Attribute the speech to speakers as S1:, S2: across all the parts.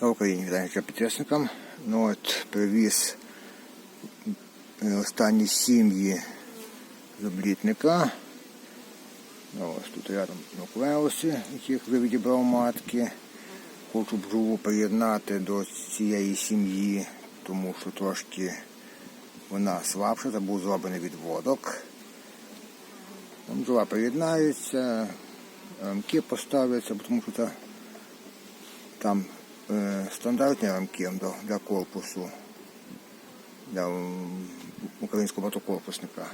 S1: Слава Україні, вітаю підписникам. Ну от привіз е, останні сім'ї з облітника. Ну, ось тут рядом нуклеуси, яких ви відібрав матки. Хочу бджолу приєднати до цієї сім'ї, тому що трошки вона слабша, це був зроблений відводок. Бджола приєднається, рамки поставляться, тому що це там стандартні рамки для, для корпусу, для українського мотокорпусника.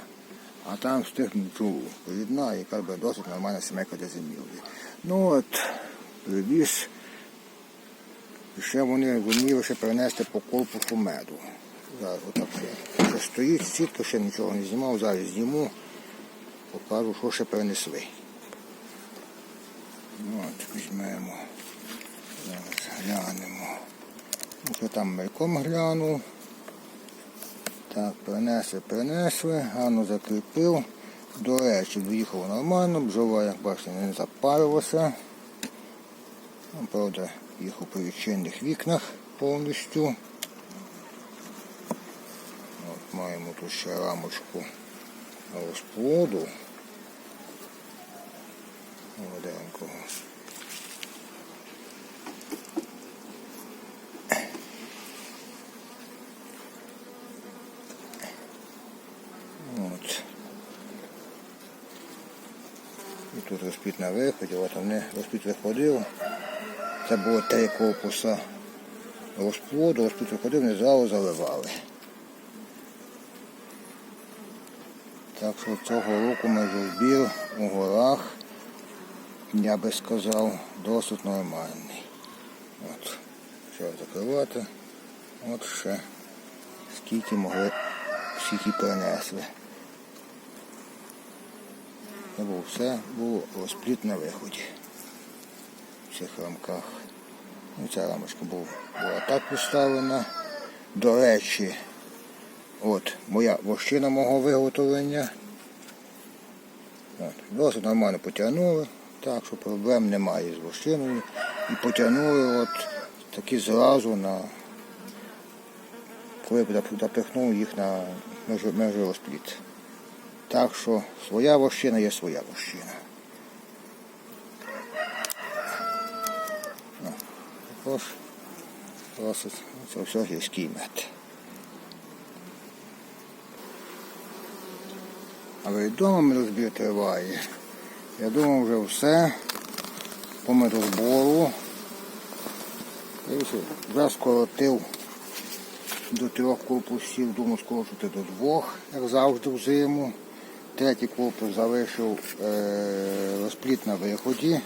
S1: А там бджолу рідна, яка би досить нормальна сімейка для зимівлі. Ну от, привіз. Ще вони зуміли ще перенести по корпусу меду. Зараз отак ще, стоїть, сітка ще нічого не знімав, зараз зніму, покажу, що ще перенесли. Ну, От, візьмемо. Зараз глянемо. Ну, що там мельком глянув. Так, перенесли, перенесли, гарно закріпив. До речі, доїхало нормально, бджола, як бачите, не запарилася. Ну, Правда, їх у привідчинних вікнах повністю. От маємо тут ще рамочку розплоду. Молоденького. От. І тут розпіт на виході, от вони розпіт виходив. Це було три корпуса розплоду, розпіт виходив, не зразу заливали. Так що цього року межозбір у горах, я би сказав, досить нормальний. От, ще закривати. От ще скільки могли, скільки перенесли. Було все було розпліт на виході в цих рамках. Ну, ця рамочка була так поставлена. До речі, от моя вощина мого виготовлення. От, досить нормально потягнули, так що проблем немає з вощиною. І потягнули от такі зразу на коли б запихнув їх на межорозпліт. Так що своя вощина є своя вощина. Ну, Також досить це все гірський мед. Але вдома медозбір триває. Я думав вже все по медозбору. Вже скоротив до трьох корпусів, думаю, скорочити до двох, як завжди взиму. Третій корпус залишив е, розпліт на виході.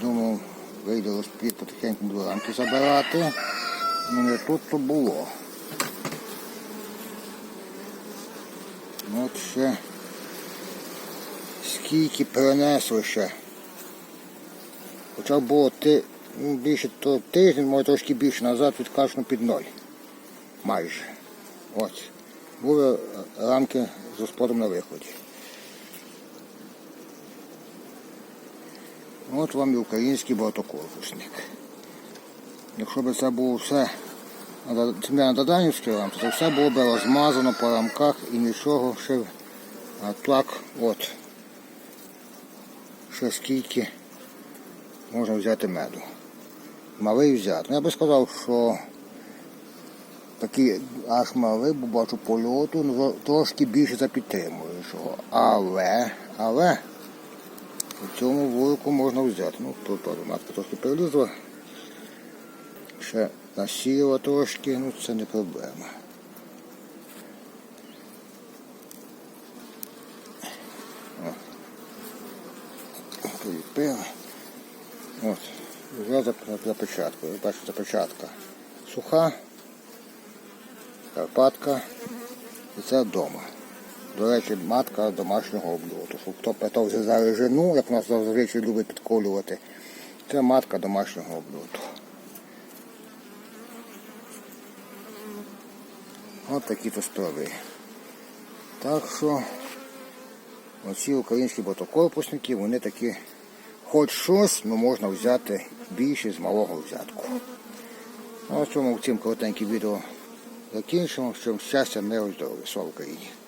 S1: Думав, вийде розпліт потихеньку буду рамки забирати. Ну не тут то було. От ще скільки перенесли ще. Хоча було ти, ну, більше то тиждень, може трошки більше назад відкашну під ноль. Майже. От. Були рамки з розплодом на виході. От вам і український багатокорпусник. Якщо б це було все на Доданівській то все було б розмазано по рамках і нічого ще. А так от ще скільки можна взяти меду. Малий взяти. Ну, Я би сказав, що такий аж малий, бо бачу польоту, ну, трошки більше за підтримуючого. Але, але у цьому вулику можна взяти. Ну, тут матка трошки перелізла. Ще насіяла трошки, ну це не проблема. О. От, вже за, за. Ви бачите, запечатка суха, Карпатка і це вдома. До речі, матка домашнього обльоту. Щоб Хто питав за режину, як нас зазвичай любить підколювати, це матка домашнього обльоту. От такі то справи. Так що оці українські ботокорпусники, вони такі, хоч щось, ну можна взяти більше з малого взятку. Ну, а в цьому цим коротеньке відео закінчимо. Щоб щастя, миру здоров'я. Слава Україні!